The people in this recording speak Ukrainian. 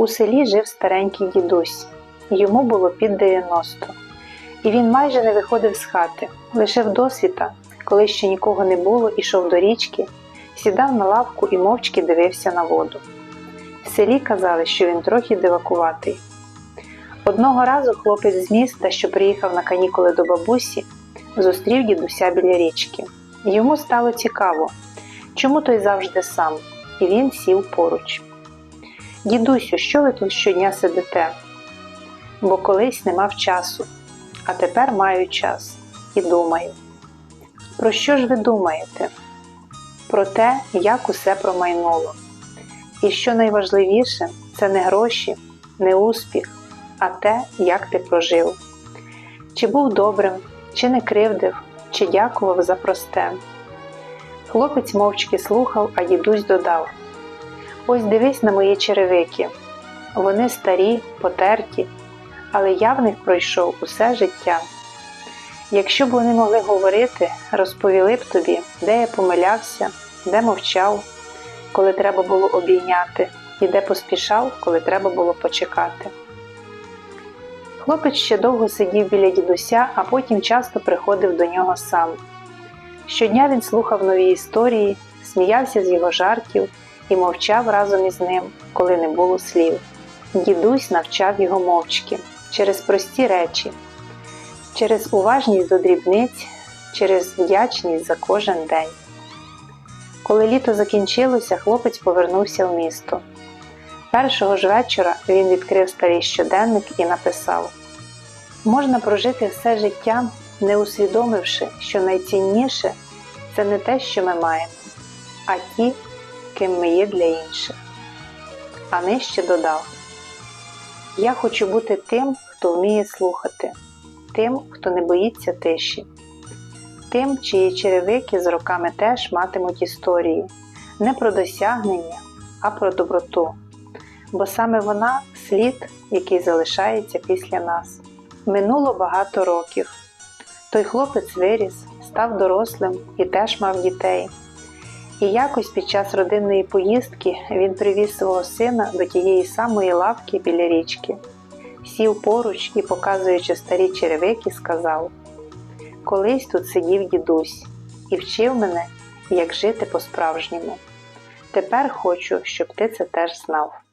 У селі жив старенький дідусь. Йому було під 90. І він майже не виходив з хати. Лише вдосвіта, коли ще нікого не було, ішов до річки, сідав на лавку і мовчки дивився на воду. В селі казали, що він трохи дивакуватий. Одного разу хлопець з міста, що приїхав на канікули до бабусі, зустрів дідуся біля річки. Йому стало цікаво, чому той завжди сам, і він сів поруч. Дідусю, що ви тут щодня сидите? Бо колись не мав часу, а тепер маю час і думаю. Про що ж ви думаєте? Про те, як усе промайнуло. І що найважливіше, це не гроші, не успіх, а те, як ти прожив. Чи був добрим, чи не кривдив, чи дякував за просте. Хлопець мовчки слухав, а дідусь додав: Ось дивись на мої черевики. Вони старі, потерті, але я в них пройшов усе життя. Якщо б вони могли говорити, розповіли б тобі, де я помилявся, де мовчав, коли треба було обійняти, і де поспішав, коли треба було почекати. Хлопець ще довго сидів біля дідуся, а потім часто приходив до нього сам. Щодня він слухав нові історії, сміявся з його жартів і мовчав разом із ним, коли не було слів. Дідусь навчав його мовчки через прості речі, через уважність до дрібниць, через вдячність за кожен день. Коли літо закінчилося, хлопець повернувся в місто. Першого ж вечора він відкрив старий щоденник і написав: Можна прожити все життя, не усвідомивши, що найцінніше це не те, що ми маємо, а ті, ким ми є для інших. А нижче додав: Я хочу бути тим, хто вміє слухати, тим, хто не боїться тиші, тим, чиї черевики з роками теж матимуть історії, не про досягнення, а про доброту. Бо саме вона слід, який залишається після нас. Минуло багато років. Той хлопець виріс, став дорослим і теж мав дітей. І якось під час родинної поїздки він привіз свого сина до тієї самої лавки біля річки, сів поруч і, показуючи старі черевики, сказав: Колись тут сидів дідусь і вчив мене, як жити по-справжньому. Тепер хочу, щоб ти це теж знав.